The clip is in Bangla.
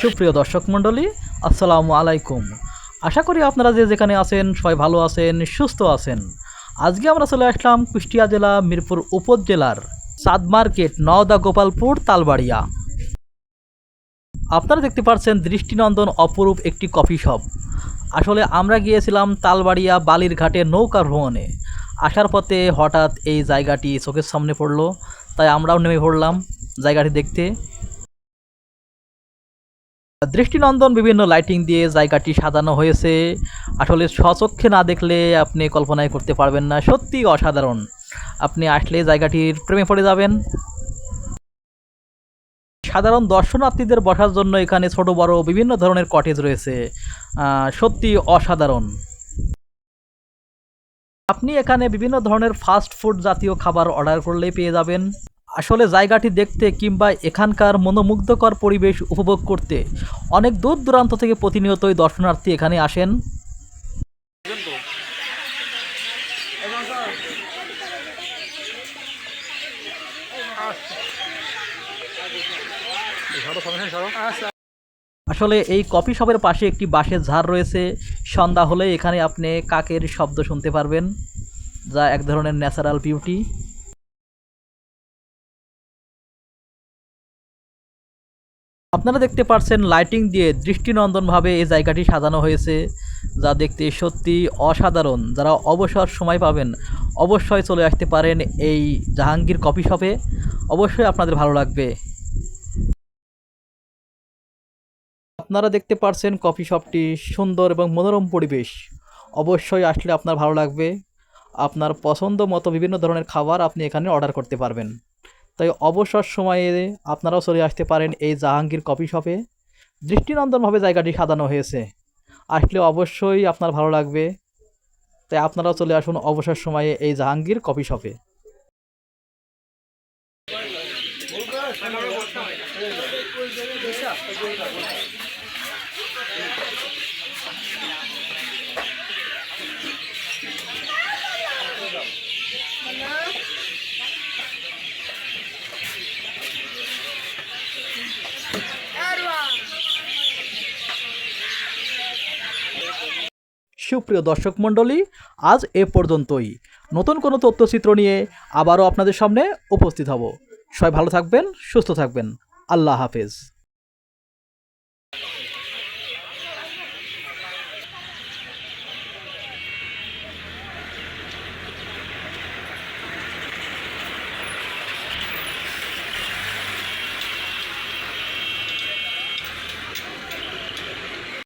সুপ্রিয় দর্শক মণ্ডলী, আসসালামু আলাইকুম। আশা করি আপনারা যে যেখানে আছেন, সবাই ভালো আছেন, সুস্থ আছেন। আজকে আমরা চলে আসলাম কুষ্টিয়া জেলা মিরপুর উপজেলার চাঁদ মার্কেট, নওদা গোপালপুর, তালবাড়িয়া। আপনারা দেখতে পাচ্ছেন দৃষ্টিনন্দন অপরূপ একটি কফি শপ। আসলে আমরা গিয়েছিলাম তালবাড়িয়া বালির ঘাটে নৌকা ভ্রমণে। আসার পথে হঠাৎ এই জায়গাটি চোখের সামনে পড়ল, তাই আমরাও নেমে পড়লাম। জায়গাটি দেখতে। দৃষ্টিনন্দন বিভিন্ন লাইটিং দিয়ে জায়গাটি সাজানো হয়েছে। আসলে স্বচক্ষে না দেখলে আপনি কল্পনাই করতে পারবেন না। সত্যি অসাধারণ। আপনি আসলে জায়গাটির প্রেমে পড়ে যাবেন। সাধারণ দর্শনার্থীদের বসার জন্য এখানে ছোট, বড় বিভিন্ন ধরনের কটেজ রয়েছে। সত্যি অসাধারণ। আপনি এখানে বিভিন্ন ধরনের ফাস্ট ফুড জাতীয় খাবার অর্ডার করলেই পেয়ে যাবেন। আসলে জায়গাটি দেখতে কিংবা এখানকার মনোমুগ্ধকর পরিবেশ উপভোগ করতে অনেক দূর দূরান্ত থেকে প্রতিনিয়তই দর্শনার্থী এখানে আসেন। আসলে এই কফি শপের পাশে একটি বাঁশের ঝাড় রয়েছে। সন্ধ্যা হলে এখানে আপনি কাকের শব্দ শুনতে পারবেন, যা এক ধরনের ন্যাচারাল বিউটি। আপনারা দেখতে পাচ্ছেন লাইটিং দিয়ে দৃষ্টিনন্দনভাবে এই জায়গাটি সাজানো হয়েছে, যা দেখতে সত্যি অসাধারণ। যারা অবসর সময় পাবেন, অবশ্যই চলে আসতে পারেন এই জাহাঙ্গীর কফি শপে। অবশ্যই আপনাদের ভালো লাগবে। আপনারা দেখতে পাচ্ছেন কফি শপটি সুন্দর এবং মনোরম পরিবেশ। অবশ্যই আসলে আপনার ভালো লাগবে। আপনার পছন্দ মতো বিভিন্ন ধরনের খাবার আপনি এখানে অর্ডার করতে পারবেন। তাই অবসর সময়ে আপনারাও চলে আসতে পারেন এই জাহাঙ্গীর কফি শপে। দৃষ্টিনন্দনভাবে জায়গাটি সাজানো হয়েছে। আসলে অবশ্যই আপনার ভালো লাগবে। তাই আপনারাও চলে আসুন অবসর সময়ে এই জাহাঙ্গীর কফি শপে। সুপ্রিয় দর্শক মণ্ডলী, আজ এ পর্যন্তই। নতুন কোনো তথ্যচিত্র নিয়ে আবারও আপনাদের সামনে উপস্থিত হব। সবাই ভালো থাকবেন, সুস্থ থাকবেন। আল্লাহ হাফেজ।